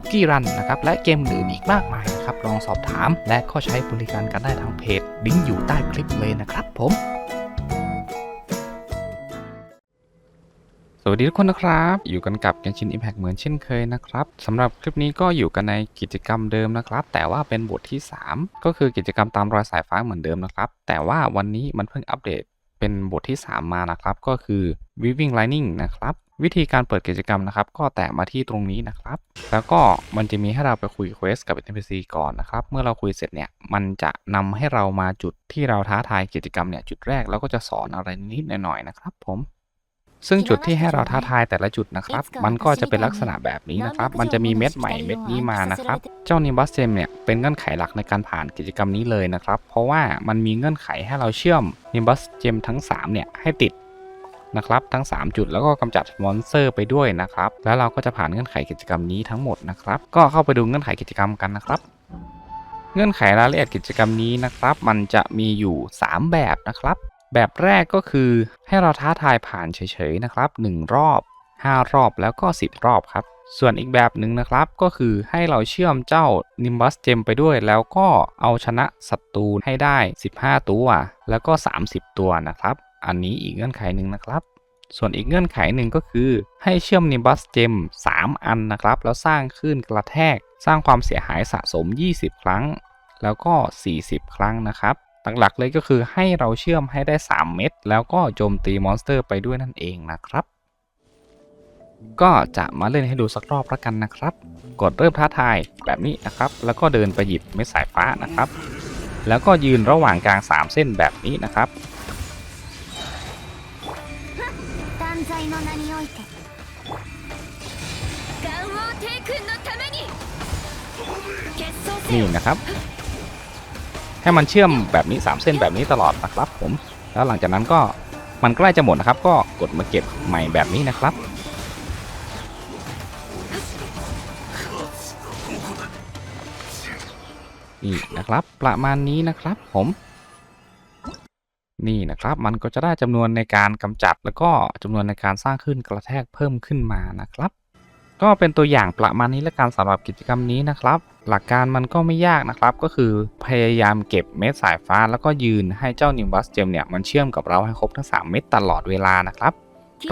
คุกกี้รันนะครับและเกมอื่นอีกมากมายนะครับลองสอบถาม และก็ใช้บริการกันได้ทางเพจลิงก์อยู่ใต้คลิปเลยนะครับผมสวัสดีทุกคนนะครับ อยู่กันกับ Genshin Impact เหมือนเช่นเคยนะครับสำหรับคลิปนี้ก็อยู่กันในกิจกรรมเดิมนะครับ แต่ว่าเป็นบทที่ 3 ก็คือกิจกรรมตามรอยสายฟ้าเหมือนเดิมนะครับ แต่ว่าวันนี้มันเพิ่งอัปเดตเป็นบทที่ 3 มานะครับ ก็คือ Weaving Lining นะครับ วิธีการเปิดกิจกรรมนะครับ ก็แตะมาที่ตรงนี้นะครับ แล้วก็มันจะมีให้เราไปคุยเควสกับ NPC ก่อนนะครับ เมื่อเราคุยเสร็จเนี่ย มันจะนำให้เรามาจุดที่เราท้าทายกิจกรรมเนี่ยจุดแรกแล้วก็จะสอนอะไรนิดหน่อยๆนะครับ ผมซึ่งจุดที่ให้เราท้าทายแต่ละจุดนะครับ มันก็จะเป็นลักษณะแบบนี้นะครับ มันจะมีเม็ดใหม่เม็ดนี้มานะครับ เจ้านิมบัสเจมเนี่ยเป็นเงื่อนไขหลักในการผ่านกิจกรรมนี้เลยนะครับ เพราะว่ามันมีเงื่อนไขให้เราเชื่อมนิมบัสเจมทั้ง3เนี่ยให้ติด นะครับทั้ง 3 จุดแล้วก็กำจัดมอนสเตอร์ไปด้วยนะครับ แล้วเราก็จะผ่านเงื่อนไขกิจกรรมนี้ทั้งหมดนะครับ ก็เข้าไปดูเงื่อนไขกิจกรรมกันนะครับ เงื่อนไขรายละเอียดกิจกรรมนี้นะครับ มันจะมีอยู่ 3 แบบนะครับ แบบแรกก็คือให้เราท้าทายผ่านเฉยๆนะครับ 1 รอบ 5 รอบแล้วก็ 10 รอบครับ ส่วนอีกแบบหนึ่งนะครับก็คือให้เราเชื่อมเจ้า Nimbus Gem ไปด้วย แล้วก็เอาชนะศัตรูให้ได้ 15 ตัว แล้วก็ 30 ตัวนะครับ อันนี้อีกเงื่อนไขหนึ่งนะครับ ส่วนอีกเงื่อนไขหนึ่งก็คือ ให้เชื่อม Nimbus Gem 3อันนะครับ แล้วสร้างคลื่นกระแทก สร้างความเสียหายสะสม 20 ครั้ง แล้วก็ 40 ครั้งนะครับหลักๆเลยก็คือให้เราเชื่อมให้ได้ 3 เม็ดแล้วก็โจมตีมอนสเตอร์ไปด้วยนั่นเองนะครับ ก็จะมาเล่นให้ดูสักรอบละกันนะครับ กดเริ่มท้าทายแบบนี้นะครับ แล้วก็เดินไปหยิบเม็ดสายฟ้านะครับ แล้วก็ยืนระหว่างกลาง 3 เส้นแบบนี้นะครับ 断罪の名において元王帝君のために決闘せ นี่ よ นะครับ ให้มันเชื่อมแบบนี้ 3 เส้นแบบนี้ตลอดนะครับ ผม แล้วหลังจากนั้นก็มันใกล้จะหมดนะครับ ก็กดมาเก็บใหม่แบบนี้นะครับ นี่นะครับ ประมาณนี้นะครับ ผม นี่นะครับมันก็จะได้จำนวนในการกำจัด แล้วก็จำนวนในการสร้างขึ้นกระแทกเพิ่มขึ้นมานะครับ ก็เป็นตัวอย่างประมาณนี้และการสำหรับกิจกรรมนี้นะครับ หลักการมันก็ไม่ยากนะครับ ก็คือพยายามเก็บเม็ดสายฟ้า แล้วก็ยืนให้เจ้านิมบัสเจมเนี่ยมันเชื่อมกับเราให้ครบทั้ง 3 เม็ดตลอดเวลานะครับ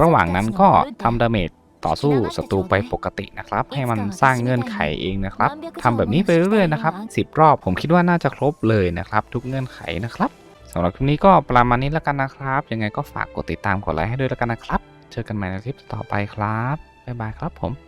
ระหว่างนั้นก็ทำดาเมจต่อสู้ศัตรูไปปกตินะครับ ให้มันสร้างเงื่อนไขเองนะครับทำแบบนี้ไปเรื่อยๆนะครับ10 รอบผมคิดว่าน่าจะครบเลยนะครับ ทุกเงื่อนไขนะครับ สำหรับคลิปนี้ก็ประมาณนี้แล้วกันนะครับ ยังไงก็ฝากกดติดตามกดไลค์ให้ด้วยแล้วกันนะครับ เจอกันใหม่ในคลิปต่อไปครับ บ๊ายบายครับผม